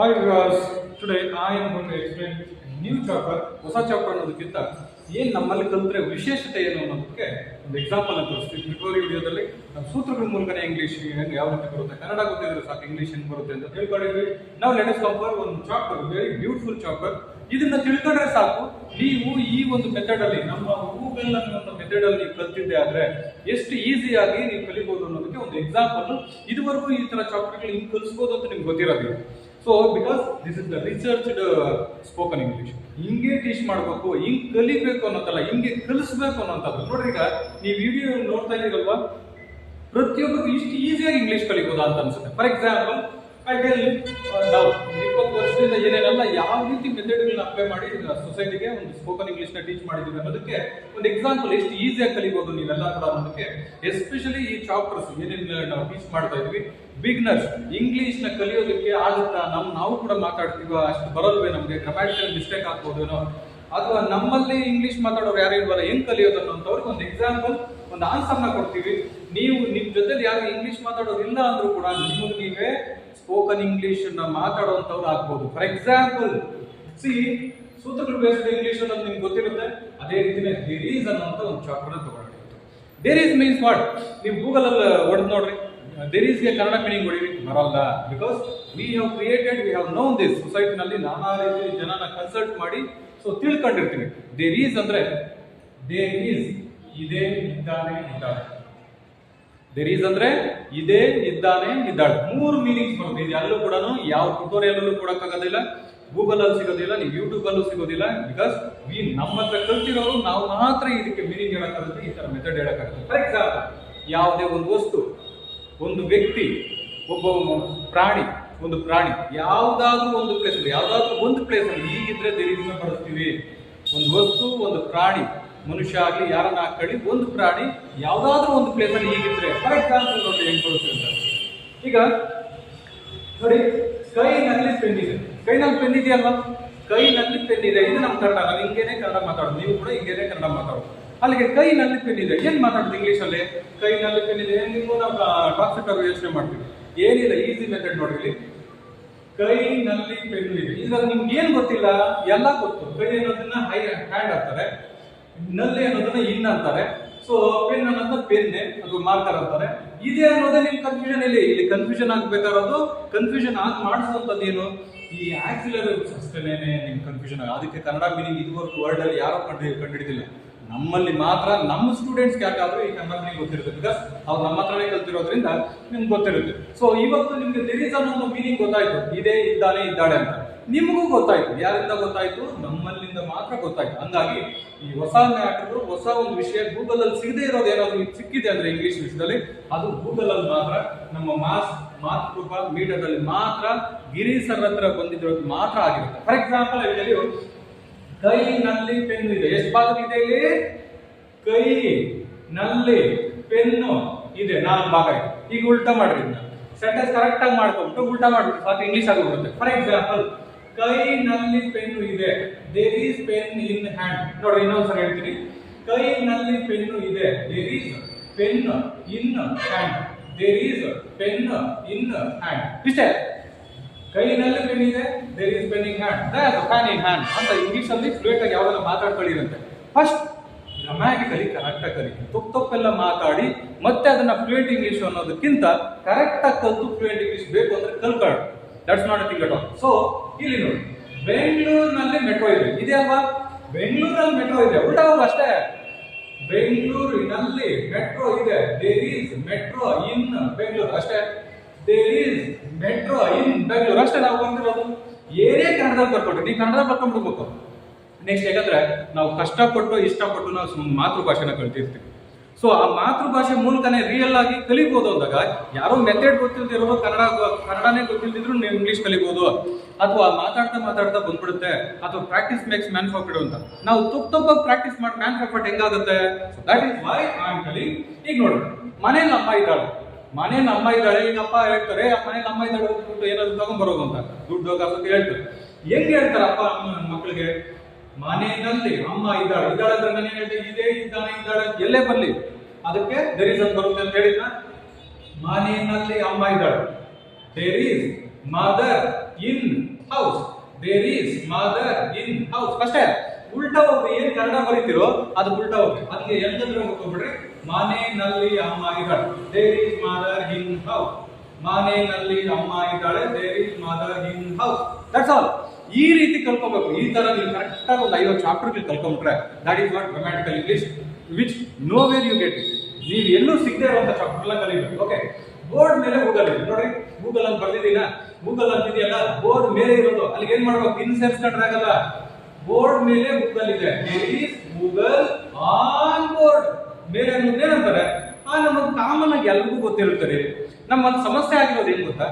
Hi guys today I am going to explain new chopper ಹೊಸ chopper ಅನ್ನೋದಕ್ಕಿಂತ ಏನು ನಮ್ಮಲ್ಲಿ ಕಲಿತ್ರೆ ವಿಶೇಷತೆ ಏನು ಅನ್ನೋದಕ್ಕೆ ಒಂದು ಎಕ್ಸಾಂಪಲ್ ಅಂತ ತೋರಿಸ್ತೀವಿ. ಟ್ಯುಟೋರಿಯಲ್ ವಿಡಿಯೋದಲ್ಲಿ ನಾವು ಸೂತ್ರಗಳ ಮೂಲಕನೇ ಇಂಗ್ಲಿಷ್ ಹೆಂಗೆ, ಯಾವ ರೀತಿ ಬರುತ್ತೆ, ಕನ್ನಡ ಗೊತ್ತಿದ್ರೆ ಸಾಕು ಇಂಗ್ಲಿಷ್ ಹೆಂಗೆ ಬರುತ್ತೆ ಅಂತ ತಿಳ್ಕೊಂಡಿದ್ವಿ ನಾವು ಲೆಟಸ್ ಕಂಪರ್ ಒಂದು ಚಾಪರ್ ವೆರಿ ಬ್ಯೂಟಿಫುಲ್ ಚಾಪರ್ ಇದನ್ನ ತಿಳ್ಕೊಂಡ್ರೆ ಸಾಕು, ನೀವು ಈ ಒಂದು ಮೆಥಡ್ ಅಲ್ಲಿ, ನಮ್ಮ ಗೂಗಲ್ ಅನ್ನೋ ಮೆಥಡ್ ಅಲ್ಲಿ ನೀವು ಕಲ್ತಿದ್ದೆ ಆದ್ರೆ ಎಷ್ಟು ಈಸಿಯಾಗಿ ನೀವು ಕಲಿಬಹುದು ಅನ್ನೋದಕ್ಕೆ ಒಂದು ಎಕ್ಸಾಂಪಲ್ ಇದುವರೆಗೂ ಈ ತರ ಚಾಪ್ಟರ್ಗಳು ಹಿಂಗೆ ಕಲಿಸ್ಬೋದು ಅಂತ ನಿಮ್ಗೆ ಗೊತ್ತಿರೋದಿಲ್ಲ. So because this is the researched spoken English ಹಿಂಗೆ ಟೀಚ್ ಮಾಡಬೇಕು, ಹಿಂಗೆ ಕಲಿಬೇಕು ಅನ್ನೋದಲ್ಲ ಹಿಂಗೆ ಕಲಿಸ್ಬೇಕು ಅನ್ನೋಂಥದ್ದು ನೋಡ್ರಿ ಈಗ, ನೀವು ವಿಡಿಯೋ ನೋಡ್ತಾ ಇದ್ದೀರಲ್ವಾ? ಪ್ರತಿಯೊಬ್ಬರಿಗೂ ಇಷ್ಟು ಈಸಿಯಾಗಿ ಇಂಗ್ಲೀಷ್ ಕಲಿಬೋದಾ ಅಂತ ಅನ್ಸುತ್ತೆ. ಫಾರ್ ಎಕ್ಸಾಂಪಲ್ ನಾವು ಇಪ್ಪತ್ತು ವರ್ಷದಿಂದ ಏನೇನೆಲ್ಲ, ಯಾವ ರೀತಿ ಮೆಥಡ್ಗಳನ್ನ ಅಪ್ಲೈ ಮಾಡಿ ಸೊಸೈಟಿಗೆ ಒಂದು ಸ್ಪೋಕನ್ ಇಂಗ್ಲಿಷ್ನ ಟೀಚ್ ಮಾಡಿದ್ದೀವಿ ಅನ್ನೋದಕ್ಕೆ ಒಂದು ಎಕ್ಸಾಂಪಲ್ ಎಷ್ಟು ಈಸಿಯಾಗಿ ಕಲಿಬಹುದು ನೀವೆಲ್ಲ ಕೂಡ ಅನ್ನೋದಕ್ಕೆ ಎಸ್ಪೆಷಲಿ ಈ ಚಾಪ್ಟರ್ಸ್ ಏನೇನು ನಾವು ಟೀಚ್ ಮಾಡ್ತಾ ಇದೀವಿ. ಬಿಗ್ನರ್ಸ್ ಇಂಗ್ಲಿಷ್ನ ಕಲಿಯೋದಕ್ಕೆ ಆಗುತ್ತಾ ನಮ್, ನಾವು ಕೂಡ ಮಾತಾಡ್ತೀವ, ಅಷ್ಟು ಬರಲ್ವೇ ನಮಗೆ ಗ್ರಾಮ್ಯಾಟಿಕಲ್ ಮಿಸ್ಟೇಕ್ ಆಗ್ಬೋದೇನೋ, ಅಥವಾ ನಮ್ಮಲ್ಲಿ ಇಂಗ್ಲಿಷ್ ಮಾತಾಡೋರು ಯಾರು ಇಲ್ವಲ್ಲ, ಹೆಂಗ್ ಕಲಿಯೋದು ಅನ್ನೋಂಥವ್ರಿಗೆ ಒಂದು ಎಕ್ಸಾಂಪಲ್ ಒಂದು ಆನ್ಸರ್ನ ಕೊಡ್ತೀವಿ. ನೀವು ನಿಮ್ಮ ಜೊತೆ ಯಾರು ಇಂಗ್ಲಿಷ್ ಮಾತಾಡೋರು ಇಲ್ಲ ಅಂದ್ರೂ ಕೂಡ ನಿಮಗೆ ನೀವೇ ಸ್ಪೋಕನ್ ಇಂಗ್ಲಿಷ್ ಮಾತಾಡುವಂತವ್ರು ಆಗ್ಬೋದು. ಫಾರ್ ಎಕ್ಸಾಂಪಲ್ ಸಿ ಸೂತ್ರಗಳು ಬೇಸ್ಡ್ ಇಂಗ್ಲಿಷ್ ಅನ್ನೋದು ನಿಮ್ಗೆ ಗೊತ್ತಿರುತ್ತೆ. ಅದೇ ರೀತಿನೇ ದೇರ್ ಈಸ್ ಅನ್ನೋಂಥ ಒಂದು ಚಾಪ್ಟರ್ ತಗೊಳ್ಳಿ ಈಸ್ ಮೀನ್ಸ್ ವಾಟ್ ನೀವು ಗೂಗಲ್ ಅಲ್ಲಿ ಹೊಡೆದು ನೋಡ್ರಿ. ದೇರ್ ಈಸ್ಗೆ ಕನ್ನಡ ಮೀನಿಂಗ್ ಹೊಡಿರಿ. ಬರಲ್ಲ. Because we have created we have known this ಸೊಸೈಟಿನಲ್ಲಿ ನಾನಾ ರೀತಿ ಜನನ ಕನ್ಸಲ್ಟ್ ಮಾಡಿ ಸೊ ತಿಳ್ಕೊಂಡಿರ್ತೀವಿ ಈಸ್ ಅಂದ್ರೆ ದೇರ್ ಈಸ್ ಇದೇ, ಇದ್ದಾನೆ ಇದ್ದಾಳೆ ದೇರ್ ಈಸ್ ಅಂದ್ರೆ ಇದೇ ಇದ್ದಾನೆ ಇದ್ದಾಳೆ ಮೂರು ಮೀನಿಂಗ್ಸ್ ಬರುತ್ತೆ. ಇದು ಎಲ್ಲೂ ಕೂಡ ಯಾವ ಟ್ಯುಟೋರಿಯಲ್ ಕೊಡಕ್ಕಾಗೋದಿಲ್ಲ ಗೂಗಲ್ ಅಲ್ಲಿ ಸಿಗೋದಿಲ್ಲ, ನೀವು ಯೂಟ್ಯೂಬ್ ಅಲ್ಲೂ ಸಿಗೋದಿಲ್ಲ. ಬಿಕಾಸ್ ವಿ ನಮ್ಮ ಹತ್ರ ಕಲ್ತಿರೋರು ನಾವು ಮಾತ್ರ ಇದಕ್ಕೆ ಮೀನಿಂಗ್ ಹೇಳಕ್ಕಾಗುತ್ತೆ ಈ ತರ ಮೆಥಡ್ ಹೇಳಕ್ಕಾಗುತ್ತೆ ಫಾರ್ ಎಕ್ಸಾಂಪಲ್ ಯಾವುದೇ ಒಂದು ವಸ್ತು, ಒಂದು ವ್ಯಕ್ತಿ, ಒಬ್ಬ ಪ್ರಾಣಿ, ಒಂದು ಪ್ರಾಣಿ, ಯಾವುದಾದ್ರೂ ಒಂದು ಪ್ಲೇಸ್ ಯಾವುದಾದ್ರೂ ಒಂದು ಪ್ಲೇಸ್ ಅಲ್ಲಿ ದೇರ್ ದೇರೀಸ್ನ ಬಳಸ್ತೀವಿ ಒಂದು ವಸ್ತು, ಒಂದು ಪ್ರಾಣಿ ಮನುಷ್ಯ ಆಗಲಿ, ಯಾರನ್ನ ಹಾಕೊಳ್ಳಿ ಒಂದು ಪ್ರಾಣಿ ಯಾವುದಾದ್ರೂ ಒಂದು ಪ್ಲೇಸ್ ಅಲ್ಲಿ ಹೀಗಿದ್ರೆ ಫಾರ್ ಎಕ್ಸಾಂಪಲ್ ನೋಡಿ ಹೆಂಗ್ ಬರುತ್ತೆ ಈಗ ನೋಡಿ ಕೈನಲ್ಲಿ ಪೆನ್ ಇದೆ ಕೈನಲ್ಲಿ ಪೆನ್ ಇದೆಯಲ್ಲ ಕೈನಲ್ಲಿ ಪೆನ್ ಇದೆ. ಇದು ನಮ್ಮ ಕನ್ನಡ, ನಾವು ಹಿಂಗೇನೆ ಕನ್ನಡ ಮಾತಾಡೋದು. ನೀವು ಕೂಡ ಹಿಂಗೇನೆ ಕನ್ನಡ ಮಾತಾಡೋದು. ಅಲ್ಲಿಗೆ ಕೈನಲ್ಲಿ ಪೆನ್ ಇದೆ ಏನು ಮಾತಾಡೋದು ಇಂಗ್ಲೀಷಲ್ಲಿ ಕೈನಲ್ಲಿ ಪೆನ್ ಇದೆ ನೀವು ನಾವು ಟಾಕ್ಸಿಕರು ಯೋಚನೆ ಮಾಡ್ತೀವಿ ಏನಿಲ್ಲ ಈಸಿ ಮೆಥಡ್ ನೋಡಿ ಇಲ್ಲಿ. ಕೈನಲ್ಲಿ ಪೆನ್ ಇದೆ ಇದ್ರಲ್ಲಿ ನಿಮ್ಗೆ ಏನ್ ಗೊತ್ತಿಲ್ಲ? ಎಲ್ಲ ಗೊತ್ತು. ಕೈ ಅನ್ನೋದನ್ನ ಹೈ ಹ್ಯಾಂಡ್ ಅಂತಾರೆ ನಲ್ಲಿ ಅನ್ನೋದನ್ನ ಇನ್ ಅಂತಾರೆ. ಸೊ ಪೆನ್ ಅನ್ನೋದನ್ನ ಪೆನ್ ಅಥವಾ ಮಾರ್ಕರ್ ಅಂತಾರೆ. ಇದೆ ಅನ್ನೋದೇ ನಿಮ್ ಕನ್ಫ್ಯೂಷನ್ ಇಲ್ಲಿ. ಇಲ್ಲಿ ಕನ್ಫ್ಯೂಷನ್ ಆಗ್ಬೇಕಾರೋದು ಕನ್ಫ್ಯೂಷನ್ ಆಗಿ ಮಾಡಿಸುವಂತದ್ದು ಏನು? ಈ ಆಕ್ಸಿಲರಿ ಅಷ್ಟೇನೆ ನಿಮ್ ಕನ್ಫ್ಯೂಷನ್ ಅದಕ್ಕೆ ಕನ್ನಡ ಮೀನಿಂಗ್ ಇದುವರೆಗೂ ವರ್ಲ್ಡ್ ಅಲ್ಲಿ ಯಾರು ಕಂಡು ಕಂಡಿಡಿದಿಲ್ಲ ನಮ್ಮಲ್ಲಿ ಮಾತ್ರ ನಮ್ಮ ಸ್ಟೂಡೆಂಟ್ಸ್ ಯಾಕಾದ್ರೂ ಈ ಕನ್ನಡ ಮೀನಿಂಗ್ ಗೊತ್ತಿರುತ್ತೆ. ಬಿಕಾಸ್ ಅವ್ರು ನಮ್ಮ ಹತ್ರನೇ ಕಲ್ತಿರೋದ್ರಿಂದ ನಿಮ್ಗೆ ಗೊತ್ತಿರುತ್ತೆ. ಸೊ ಇವತ್ತು ನಿಮ್ಗೆ ದಿರೀಸ್ ಅನ್ನೋ ಮೀನಿಂಗ್ ಗೊತ್ತಾಯ್ತು. ಇದೇ ಇದ್ದಾನೆ, ಇದ್ದಾಳೆ ಅಂತ. ನಿಮಗೂ ಗೊತ್ತಾಯ್ತು. ಯಾರಿಂದ ಗೊತ್ತಾಯ್ತು? ನಮ್ಮಲ್ಲಿಂದ ಮಾತ್ರ ಗೊತ್ತಾಯ್ತು. ಹಂಗಾಗಿ ಈ ಹೊಸ ಮ್ಯಾಟರ್ ಹೊಸ ಒಂದು ವಿಷಯ ಗೂಗಲ್ ಅಲ್ಲಿ ಸಿಗದೆ ಇರೋದು ಏನಾದ್ರು ಸಿಕ್ಕಿದೆ ಅಂದ್ರೆ ಇಂಗ್ಲಿಷ್ ವಿಷಯದಲ್ಲಿ, ಅದು ಗೂಗಲ್ ಅಲ್ಲಿ ಮಾತ್ರ, ನಮ್ಮ ಮಾಸ್ ಮಾತೃಪ ಮೀಡಿಯಾದಲ್ಲಿ ಮಾತ್ರ, ಗಿರಿ ಸರ್ ಹತ್ರ ಬಂದಿರೋದು ಮಾತ್ರ ಆಗಿರುತ್ತೆ. ಫಾರ್ ಎಕ್ಸಾಂಪಲ್ ಹೇಳಿ ಕೈನಲ್ಲಿ ಪೆನ್ನು ಇದೆ. ಎಷ್ಟು ಭಾಗದಿದೆ ಇಲ್ಲಿ? ಕೈ ನಲ್ಲಿ ಪೆನ್ನು ಇದೆ. ನಾಲ್ಕು ಭಾಗ ಇದೆ. ಈಗ ಉಲ್ಟಾ ಮಾಡ್ರಿ ಸೆಂಟೆನ್ಸ್ ಕರೆಕ್ಟ್ ಆಗಿ ಮಾಡ್ಕೊಬಿಟ್ಟು ಉಲ್ಟಾ ಮಾಡ್ಬಿಟ್ಟು ಸಾಕು ಇಂಗ್ಲಿಷ್ ಆಗಿ ಬರುತ್ತೆ ಫಾರ್ ಎಕ್ಸಾಂಪಲ್ ಕೈನಲ್ಲಿ ಪೆನ್ನು ಇದೆ. There is pen in hand ನೋಡ್ರಿ, ಇನ್ನೊಂದ್ಸಲ ಹೇಳ್ತೀನಿ. ಕೈನಲ್ಲಿ ಪೆನ್ನು ಇದೆ. There is pen in hand there is pen in hand ಇಷ್ಟೇ. ಕೈನಲ್ಲಿ ಪೆನ್ ಇದೆ there is pen in hand pen in hand ಅಂತ ಇಂಗ್ಲಿಷ್ ಅಲ್ಲಿ ಫ್ಲೂಯೆಂಟ್ ಆಗಿ ಯಾವ್ದನ್ನ ಮಾತಾಡ್ಕೊಳ್ಳಿರಂತೆ. ಫಸ್ಟ್ ಗ್ರಾಮ್ಯಾಟಿಕಲಿ ಕರೆಕ್ಟ್ ಆಗಿ ಕಲಿ ತಪ್ಪು ತಪ್ಪೆಲ್ಲ ಮಾತಾಡಿ, ಮತ್ತೆ ಅದನ್ನ ಫ್ಲೂಯೆಂಟ್ ಇಂಗ್ಲಿಷ್ ಅನ್ನೋದಕ್ಕಿಂತ ಕರೆಕ್ಟ್ ಆಗಿ ಕಲ್ತು ಫ್ಲೂಯೆಂಟ್ ಇಂಗ್ಲಿಷ್ ಬೇಕು ಅಂದ್ರೆ ಕಲ್ಕೊಳ್ಳಿ that's not thing at all so ಇಲ್ಲಿ ನೋಡಿ. ಬೆಂಗಳೂರಿನಲ್ಲಿ ಮೆಟ್ರೋ ಇದೆ. ಇದೆ ಬೆಂಗಳೂರಲ್ಲಿ ಮೆಟ್ರೋ ಇದೆ. ಉಲ್ಟಾ ಹೋಗು ಅಷ್ಟೇ. ಬೆಂಗಳೂರಿನಲ್ಲಿ ಮೆಟ್ರೋ ಇದೆ. There is metro in Bengaluru ಅಷ್ಟೇ. There is metro in Bengaluru ಅಷ್ಟೇ ನಾವು ಬಂದಿರೋದು. ಏನೇ ಕನ್ನಡದಲ್ಲಿ ಬರ್ಕೊಟ್ರಿ. ನೀವು ಕನ್ನಡ ಬರ್ಕೊಂಡ್ಬಿಡ್ಬೇಕು. ನೆಕ್ಸ್ಟ್ ಯಾಕಂದ್ರೆ ನಾವು ಕಷ್ಟಪಟ್ಟು ಇಷ್ಟಪಟ್ಟು ನಾವು ಮಾತೃಭಾಷೆನ ಕಲ್ತಿರ್ತೀವಿ. ಸೊ ಆ ಮಾತೃಭಾಷೆ ಮೂಲಕನೇ ರಿಯಲ್ ಆಗಿ ಕಲಿಬಹುದು ಅಂದಾಗ, ಯಾರೋ ಮೆಥಡ್ ಗೊತ್ತಿಲ್ದಿರೋರು ಕನ್ನಡ ಕನ್ನಡನೇ ಗೊತ್ತಿಲ್ದಿದ್ರು ನೀವು ಇಂಗ್ಲೀಷ್ ಕಲಿಬಹುದು ಅಥವಾ ಮಾತಾಡ್ತಾ ಮಾತಾಡ್ತಾ ಬಂದ್ಬಿಡುತ್ತೆ. ಅಥವಾ ಪ್ರಾಕ್ಟೀಸ್ ಮೇಕ್ಸ್ ಮ್ಯಾನ್ ಅಂತ. ನಾವು ತುಪ್ಪ ತುಪ್ಪ ಪ್ರಾಕ್ಟೀಸ್ ಮಾಡಿ ಮ್ಯಾನ್ ಹೆಂಗಾಗುತ್ತೆ? ದಟ್ ಇಸ್ ವೈ ಆಮ್ ಕಲಿ ಈಗ ನೋಡಿ, ಮನೇಲಿ ಅಮ್ಮ ಇದ್ದಾಳೆ. ಮನೇಲಿ ಅಮ್ಮ ಇದ್ದಾಳೆ, ಈಗ ಅಪ್ಪ ಹೇಳ್ತಾರೆ, ಆ ಮನೇಲಿ ಅಮ್ಮ ಇದ್ದಾಳೆ ಹೋಗ್ಬಿಟ್ಟು ಏನಾದ್ರು ತಗೊಂಡ್ಬರೋದು ಅಂತ. ದುಡ್ಡು ಹೋಗಿ ಹೇಳ್ತಾರೆ. ಹೆಂಗೆ ಹೇಳ್ತಾರೆ ಅಪ್ಪ, ಅಮ್ಮ ಮಕ್ಕಳಿಗೆ ಮನೆಯಲ್ಲಿ ಅಮ್ಮ ಇದ್ದಾಳೆ ಇದ್ದಾಳೆ ಅಂದ್ರೆ ನಾನು ಹೇಳ್ತೀನಿ? ಇದೇ ಇದ್ದಾನೆ, ಇದ್ದಾಳೆ ಅಂತ ಎಲ್ಲೇ ಬರಲಿ. ಅದಕ್ಕೆ ದೇರ್ ಇಸ್ ಅಂತ ಬರುತ್ತೆ ಅಂತ ಹೇಳಿದ್ನ? ಮನೆಯಲ್ಲಿ ಅಮ್ಮ ಇದ್ದಾಳೆ. There is mother in house there is mother in house ಅಷ್ಟೇ. ಉಲ್ಟಾ ಹೋಗ್ರಿ ಏನ್ ಕನ್ನಡ ಬರೀತಿರೋ ಅದು ಉಲ್ಟಾ ಹೋಗ್ರಿ ಅದಕ್ಕೆ ಎಂತಂದ್ರೆ ಹೋಗ್ಬಿಡ್ರಿ ಮನೆಯಲ್ಲಿ ಅಮ್ಮ ಇದ್ದಾಳೆ. There is mother in house ಮನೆಯಲ್ಲಿ ಅಮ್ಮ ಇದ್ದಾಳೆ. There is mother in house that's all ಈ ರೀತಿ ಕಲ್ಕೋಬೇಕು. ಈ ತರ ನೀವು ಕರೆಕ್ಟ್ ಆಗಿ ಒಂದು ಐವತ್ತು ಚಾಪ್ಟರ್ ಕಲ್ಕೊಂಡ್ರೆ that is not grammatical English which nowhere you get it ನೀವು ಎಲ್ಲೂ ಸಿಗದೇ ಇರುವಂತ ಚಾಪ್ಟರ್ ಎಲ್ಲ ಕಲಿಬೇಕು. ಓಕೆ ಬೋರ್ಡ್ ಮೇಲೆ ಗೂಗಲ್ ಇದೆ. ನೋಡಿ ಗೂಗಲ್ ಅಂತ ಬರ್ದಿದ್ದೀನ? ಗೂಗಲ್ ಅಂತ ಇದೆಯಲ್ಲ ಬೋರ್ಡ್ ಮೇಲೆ ಇರೋದು. ಅಲ್ಲಿಗೆ ಏನ್ ಮಾಡ್ಬೇಕು? ಇನ್ ಸೇರ್ಸ್ಕೊಂಡ್ರೆ ಆಗಲ್ಲ. ಬೋರ್ಡ್ ಮೇಲೆ ಗೂಗಲ್ ಇದೆ. ಗೂಗಲ್ ಆನ್ ಬೋರ್ಡ್ ಮೇಲೆ ಅನ್ನೋದು ಏನಂತಾರೆ? ಆ ನಮಗೆ ಕಾಮನ್ ಆಗಿ ಎಲ್ರಿಗೂ ಗೊತ್ತಿರುತ್ತದೆ. ನಮ್ಮ ಸಮಸ್ಯೆ ಆಗಿರೋದು ಏನ್ ಗೊತ್ತಾ?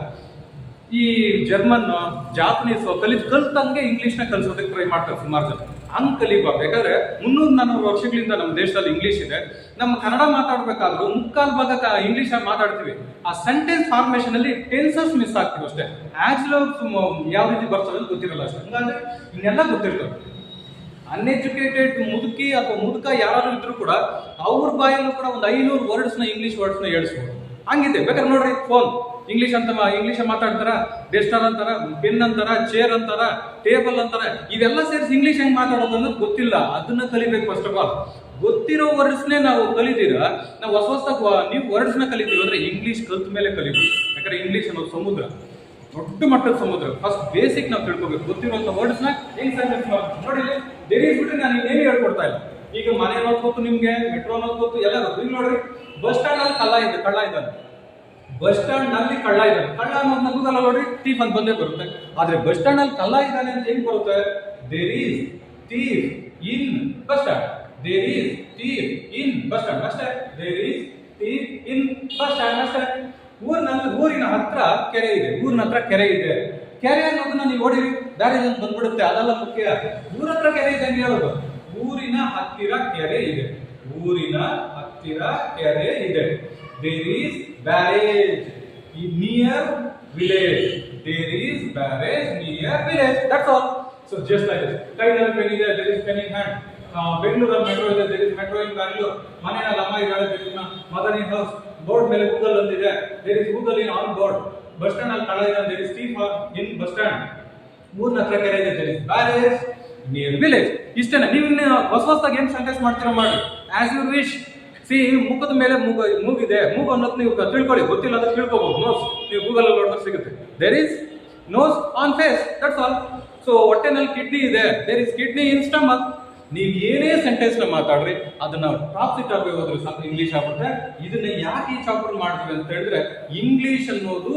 ಈ ಜರ್ಮನ್ ಜಾಪನೀಸ್ ಕಲಿತ್ ಕಲ್ತಂಗೆ ಇಂಗ್ಲಿಷ್ನ ಕಲಿಸೋದಕ್ಕೆ ಟ್ರೈ ಮಾಡ್ತಾರೆ ಸುಮಾರು ಜನ. ಹಂಗ್ ಕಲಿಬಾರ್ದು ಯಾಕಂದ್ರೆ ಮುನ್ನೂರು ನಾನೂರು ವರ್ಷಗಳಿಂದ ನಮ್ಮ ದೇಶದಲ್ಲಿ ಇಂಗ್ಲಿಷ್ ಇದೆ. ನಮ್ಮ ಕನ್ನಡ ಮಾತಾಡಬೇಕಾದ್ರೂ ಮುಕ್ಕಾಲು ಭಾಗ ಇಂಗ್ಲಿಷ್ ಮಾತಾಡ್ತೀವಿ. ಆ ಸೆಂಟೆನ್ಸ್ ಫಾರ್ಮೇಶನ್ ಅಲ್ಲಿ ಟೆನ್ಸಸ್ ಮಿಸ್ ಆಗ್ತೀವಿ ಅಷ್ಟೇ. ಆಕ್ಚುಲ್ ಯಾವ ರೀತಿ ಬರ್ತವೆ ಅಂತ ಗೊತ್ತಿರಲ್ಲ ಅಷ್ಟೇ. ಹಂಗಂದ್ರೆ ಇನ್ನೆಲ್ಲ ಗೊತ್ತಿರ್ತದೆ. ಅನ್ಎಜುಕೇಟೆಡ್ ಮುದುಕಿ ಅಥವಾ ಮುದುಕ ಯಾರಾದ್ರೂ ಇದ್ರು ಕೂಡ ಅವ್ರ ಬಾಯಲ್ಲೂ ಕೂಡ ಒಂದು ಐನೂರು ವರ್ಡ್ಸ್ನ ಇಂಗ್ಲಿಷ್ ವರ್ಡ್ಸ್ನ ಹೇಳಿಸ್ಬೋದು ಹಂಗಿದೆ. ಬೇಕಾದ್ರೆ ನೋಡ್ರಿ ಫೋನ್ ಇಂಗ್ಲಿಷ್ ಅಂತ ಇಂಗ್ಲೀಷ್ ಮಾತಾಡ್ತಾರ ಡೆಸ್ಟರ್ ಅಂತಾರ ಪೆನ್ ಅಂತಾರ ಚೇರ್ ಅಂತಾರ ಟೇಬಲ್ ಅಂತಾರ, ಇವೆಲ್ಲ ಸೇರಿಸಿ ಇಂಗ್ಲೀಷ್ ಹೆಂಗ್ ಮಾತಾಡೋದು ಅನ್ನೋದು ಗೊತ್ತಿಲ್ಲ. ಅದನ್ನ ಕಲಿಬೇಕು ಫಸ್ಟ್ ಆಫ್ ಆಲ್ ಗೊತ್ತಿರೋ ವರ್ಡ್ಸ್ನೇ ನಾವು ಕಲಿತೀರ, ನಾವು ಹೊಸ ಹೊಸ ನೀವು ವರ್ಡ್ಸ್ನ ಕಲಿತೀವಿ ಅಂದ್ರೆ ಇಂಗ್ಲೀಷ್ ಕಲ್ತ ಮೇಲೆ ಕಲಿಬೇಕು. ಯಾಕಂದ್ರೆ ಇಂಗ್ಲೀಷ್ ಅನ್ನೋದು ಸಮುದ್ರ. ದೊಡ್ಡ ಮಟ್ಟದ ಸಮುದ್ರ. ಫಸ್ಟ್ ಬೇಸಿಕ್ ನಾವು ತಿಳ್ಕೊಬೇಕು. ಗೊತ್ತಿರುವಂತ ವರ್ಡ್ಸ್ನ ಹೆಂಗ್ ಸೆಂಟೆನ್ಸ್ ನೋಡಿ ದೇರಿ ಬಿಟ್ರೆ ನಾನು ಇನ್ನೇನು ಹೇಳ್ಕೊಡ್ತಾ ಇಲ್ಲ. ಈಗ ಮನೆ ನೋಡ್ಕೊತು ನಿಮ್ಗೆ ಮೆಟ್ರೋ ನೋಡ್ಕೊತು ಎಲ್ಲ ಗೊತ್ತು ನೋಡ್ರಿ ಬಸ್ ಸ್ಟ್ಯಾಂಡ್ ಅಲ್ಲಿ ಕಳ್ಳ ಇದೆ, ಕಳ್ಳ ಇದ್ದಾನೆ ಬಸ್ ಸ್ಟ್ಯಾಂಡ್ನಲ್ಲಿ ಕಳ್ಳ ಇದ್ದಾನೆ ಕಳ್ಳ ಅನ್ನೋದು ಗೂಗಲ್ ನೋಡಿ ಟೀಫ್ ಅಂತ ಬಂದೇ ಬರುತ್ತೆ. ಆದ್ರೆ ಬಸ್ ಸ್ಟ್ಯಾಂಡ್ ಅಲ್ಲಿ ಕಳ್ಳ ಇದ್ದಾನೆ ಅಂತ ಹೆಂಗ್ ಬರುತ್ತೆ? There is thief in bus stand there is thief in bus stand ಅಷ್ಟೇ. There is thief in bus stand ಅಷ್ಟೇ. ಊರಿನಲ್ಲಿ ಊರಿನ ಹತ್ರ ಕೆರೆ ಇದೆ. ಊರಿನ ಹತ್ರ ಕೆರೆ ಇದೆ. ಕೆರೆ ಅನ್ನೋದನ್ನ ನೀವು ಓಡಿರಿ ದಾರಿ ಬಂದ್ಬಿಡುತ್ತೆ, ಅದೆಲ್ಲ ಮುಖ್ಯ. ಊರ ಹತ್ರ ಕೆರೆ ಇದೆ ಅಂತ ಹೇಳೋದು. ಊರಿನ ಹತ್ತಿರ ಕೆರೆ ಇದೆ. ಊರಿನ ಹತ್ತಿರ ಕೆರೆ ಇದೆ. There is barrage near village there is barrage near village that's all so just like this ಕೈನಲ್ಲಿ ಪೆನ್ ಇದೆ there is pen in hand ಬೆಂಗಳೂರಲ್ಲಿ ಮೆಟ್ರೋ ಇದೆ there is metro in Bangalore ಮನೆಯಲ್ಲಿ ಅಮ್ಮ ಇದ್ದಾಳೆ there is mother in house board ಮೇಲೆ Google ಅಂತಿದೆ there is Google in on board bus stand ಅಲ್ಲಿ ಕಳ ಇದೆ. There is thief in bus stand ಮೂರ್ನ ಹತ್ರ ಕೆರೆ ಇದೆ. There is barrage near village ಇಷ್ಟೇನೆ? ನೀವು ಹೊಸ ಹೊಸದಾಗಿ ಏನು ಸೆಂಟೆನ್ಸ್ ಮಾಡ್ತೀರಾ? ಮಾಡಿ. ಆಸ್ ಯು ವಿಶ್ ಸಿ ಮುಖದ ಮೇಲೆ ಮೂಗು, ಮೂಗಿದೆ. ಮೂಗು ಅನ್ನೋದು ನೀವು ತಿಳ್ಕೊಳ್ಳಿ. ಗೊತ್ತಿಲ್ಲ ಅಂದ್ರೆ ತಿಳ್ಕೊಬಹುದು ನೋಸ್ ನೀವು ಗೂಗಲ್ ನೋಡಿದ್ರೆ ಸಿಗುತ್ತೆ. There is nose on face that's all so ಹೊಟ್ಟೆನಲ್ಲಿ kidney ಇದೆ. There is kidney in stomach ನೀವು ಏನೇ ಸೆಂಟೆನ್ಸ್ನ ಮಾತಾಡ್ರಿ, ಅದನ್ನ ಟಾಪ್ ಸಿಟ್ ಆಗಿ ಹೋದ್ರೆ ಸಾಕು ಇಂಗ್ಲೀಷ್ ಆಗ್ಬಿಡುತ್ತೆ. ಇದನ್ನ ಯಾಕೆ ಈ ಚಾಪ್ಟರ್ ಮಾಡ್ತೀವಿ ಅಂತ ಹೇಳಿದ್ರೆ ಇಂಗ್ಲೀಷ್ ಅನ್ನೋದು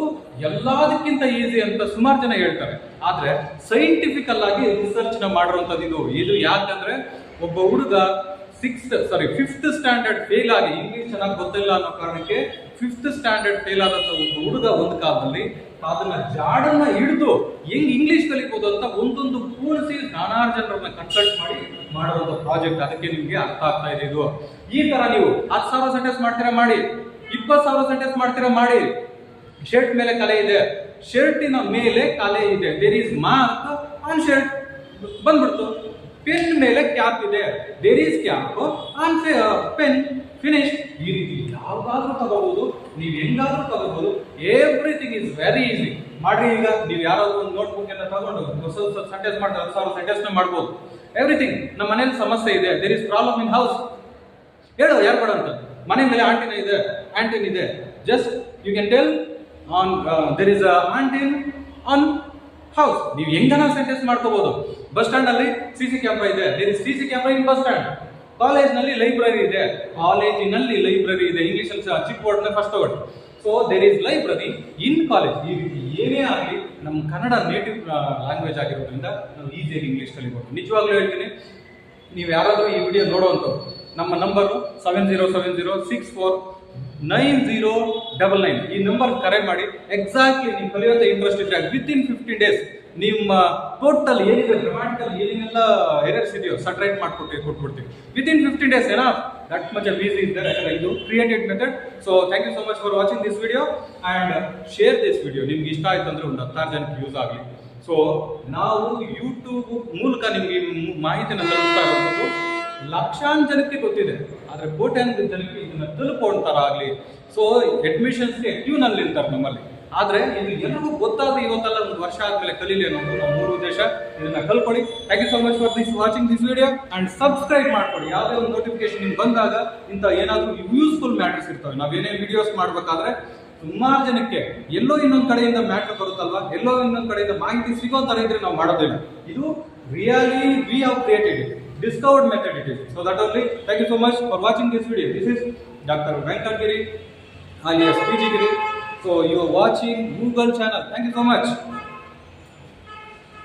ಎಲ್ಲದಕ್ಕಿಂತ ಈಸಿ ಅಂತ ಸುಮಾರು ಜನ ಹೇಳ್ತಾರೆ. ಆದ್ರೆ ಸೈಂಟಿಫಿಕಲ್ ಆಗಿ ರಿಸರ್ಚ್ನ ಮಾಡಿರುವಂತದ್ದು ಇದು. ಇದು ಯಾಕಂದ್ರೆ, ಒಬ್ಬ ಹುಡುಗ sixth sorry fifth standard fail ಆಗಿ ಇಂಗ್ಲಿಷ್ ಚೆನ್ನಾಗಿ ಗೊತ್ತಿಲ್ಲ ಅನ್ನೋ ಕಾರಣಕ್ಕೆ ಫಿಫ್ತ್ ಸ್ಟ್ಯಾಂಡರ್ಡ್ ಫೇಲ್ ಆದಂತ ಒಂದು ಹುಡುಗ ಒಂದು ಕಾಲದಲ್ಲಿ ಅದನ್ನ ಜಾಡನ್ನ ಹಿಡಿದು ಹೆಂಗ್ ಇಂಗ್ಲಿಷ್ ಕಲಿಬಹುದು ಅಂತ ಒಂದೊಂದು ಕೂಡಿಸಿ ನಾನಾ ಜನರನ್ನ ಕನ್ಸಲ್ಟ್ ಮಾಡಿ ಮಾಡುವಂತ ಪ್ರಾಜೆಕ್ಟ್ ಅದಕ್ಕೆ ನಿಮ್ಗೆ ಅರ್ಥ ಆಗ್ತಾ ಇದೆ ಇದು ಈ ತರ ನೀವು ಹತ್ತು ಸಾವಿರ ಸೆಂಟೆನ್ಸ್ ಮಾಡ್ತೀರಾ ಮಾಡಿ, ಇಪ್ಪತ್ತು ಸಾವಿರ ಸೆಂಟೆನ್ಸ್ ಮಾಡ್ತೀರಾ ಮಾಡಿ ಶರ್ಟ್ ಮೇಲೆ ಕಲೆ ಇದೆ. ಶರ್ಟಿನ ಮೇಲೆ ಕಲೆ ಇದೆ. There is mark on shirt ಬಂದ್ಬಿಡ್ತು. ಪೆನ್ ಮೇಲೆ ಕ್ಯಾಪ್ ಇದೆ. There is cap on pen finish ಈ ರೀತಿ ಯಾವ್ದಾದ್ರೂ ತಗೋಬಹುದು ನೀವು ಹೆಂಗಾದ್ರೂ ತಗೋಬಹುದು ಎವ್ರಿಥಿಂಗ್ ಇಸ್ ವೆರಿ ಈಸಿ ಮಾಡ್ರಿ ಈಗ. ನೀವು ಯಾರಾದ್ರೂ ಒಂದು ನೋಟ್ಬುಕ್ ಎಲ್ಲ ತಗೊಂಡು ಹೊಸ ಹೊಸ ಸೆಂಟೆನ್ಸ್ ಮಾಡ್ತಾರೆ ಹತ್ತು ಸಾವಿರ ಸೆಂಟೆನ್ಸ್ ಮಾಡ್ಬೋದು. ಎವ್ರಿಥಿಂಗ್ ನಮ್ಮ ಮನೇಲಿ ಸಮಸ್ಯೆ ಇದೆ. There is problem in house ಹೇಳು ಯಾರು ಬೇಡ ಅಂತ. ಮನೆ ಮೇಲೆ ಆಂಟಿನ ಇದೆ. ಆಂಟಿನ್ ಇದೆ. Just you can tell on there is antenna on house ನೀವು ಹೆಂಗನ ಸೆಂಟೆನ್ಸ್ ಮಾಡ್ಕೋಬಹುದು ಬಸ್ ಸ್ಟ್ಯಾಂಡ್ ಅಲ್ಲಿ ಸಿ ಸಿ ಕ್ಯಾಮ್ರಾ ಇದೆ. There is C C camera in bus stand ಕಾಲೇಜ್ನಲ್ಲಿ ಲೈಬ್ರರಿ ಇದೆ. ಕಾಲೇಜಿನಲ್ಲಿ ಲೈಬ್ರರಿ ಇದೆ. ಇಂಗ್ಲಿಷ್ ಅಲ್ಲಿ chip word first word so there is library in college ಈ ರೀತಿ ಏನೇ ಆಗಲಿ, ನಮ್ಮ ಕನ್ನಡ ನೇಟಿವ್ ಲ್ಯಾಂಗ್ವೇಜ್ ಆಗಿರೋದ್ರಿಂದ ನಾವು ಈಸಿಯಾಗಿ ಇಂಗ್ಲಿಷ್ ಕಲಿಬಹುದು ನಿಜವಾಗ್ಲೂ ಹೇಳ್ತೀನಿ, ನೀವು ಯಾರಾದರೂ ಈ ವಿಡಿಯೋ ನೋಡುವಂಥವ್ರು, ನಮ್ಮ number seven zero seven zero six four nine zero double nine. ಈ ನಂಬರ್ ಕರೆ ಮಾಡಿ ಎಕ್ಸಾಕ್ಟ್ಲಿ ನೀವು ಕಲಿಯುವಂತ ಇಂಟ್ರೆಸ್ಟ್ ಇದ್ರೆ ವಿತ್ ಇನ್ ಫಿಫ್ಟೀನ್ ಡೇಸ್ ನಿಮ್ಮ ಟೋಟಲ್ ಏನಿದೆ ಗ್ರಾಮಾಟಿಕಲ್ ಏನೇನೆಲ್ಲ ಎರರ್ಸ್ ಇದೆಯೋ ಸಟ್ರೈಟ್ ಮಾಡ್ಕೊಟ್ಟು ಕೊಟ್ಬಿಡ್ತೀವಿ. ವಿತ್ ಇನ್ ಫಿಫ್ಟೀನ್ ಡೇಸ್ ಏನಾ ದಟ್ ಮಚ್ ಈಸಿ ಇದೆ ಯಾಕಂದ್ರೆ ಇದು created method so thank you so much for watching this video and share this video ನಿಮ್ಗೆ ಇಷ್ಟ ಆಯ್ತು ಅಂದ್ರೆ ಒಂದು ಹತ್ತಾರು ಜನಕ್ಕೆ ಯೂಸ್ ಆಗಲಿ. ಸೊ ನಾವು ಯೂಟ್ಯೂಬ್ ಮೂಲಕ ನಿಮಗೆ ಮಾಹಿತಿನ ತಲುಪಿಸ್ತಾ ಇರೋದು ಲಕ್ಷಾಂತರ ಜನಕ್ಕೆ ಗೊತ್ತಿದೆ. ಆದರೆ ಕೋಟ್ಯಾಂತರ ಜನಕ್ಕೆ ಇದನ್ನ ತಲುಪುವಂತಾರಾಗಲಿ. ಸೊ ಅಡ್ಮಿಷನ್ಸ್ಗೆ ಕ್ಯೂನಲ್ಲಿ ಇರ್ತಾರೆ ನಮ್ಮಲ್ಲಿ. ಆದರೆ ಇದು ಎಲ್ಲರಿಗೂ ಗೊತ್ತಾದ ಇವತ್ತಲ್ಲ ಒಂದು ವರ್ಷ ಆದ್ಮೇಲೆ ಕಲೀಲಿ ಅನ್ನೋದು ನಮ್ಮ ಮೂರು ಉದ್ದೇಶ. ಇದನ್ನ ಕಲ್ಕೊಳ್ಳಿ thank you so much for this watching this video and subscribe ಮಾಡ್ಕೊಡಿ. ಯಾವುದೇ ಒಂದು ನೋಟಿಫಿಕೇಶನ್ ನಿಮ್ಗೆ ಬಂದಾಗ ಇಂಥ ಏನಾದರೂ ಯೂಸ್ಫುಲ್ ಮ್ಯಾಟರ್ಸ್ ಇರ್ತವೆ. ನಾವೇನೇ ವಿಡಿಯೋಸ್ ಮಾಡ್ಬೇಕಾದ್ರೆ ಸುಮಾರು ಜನಕ್ಕೆ ಎಲ್ಲೋ ಇನ್ನೊಂದು ಕಡೆಯಿಂದ ಮ್ಯಾಟರ್ ಬರುತ್ತಲ್ವಾ? ಎಲ್ಲೋ ಇನ್ನೊಂದು ಕಡೆಯಿಂದ ಮಾಹಿತಿ ಸಿಗೋ ತರ ಇದ್ರೆ ನಾವು ಮಾಡೋದಿಲ್ಲ. ಇದು really we have created discovered method it is. So that only. Thank you so much for watching this video. This is Dr. Venkatgiri alias PG Giri. So you are watching Google channel. Thank you so much.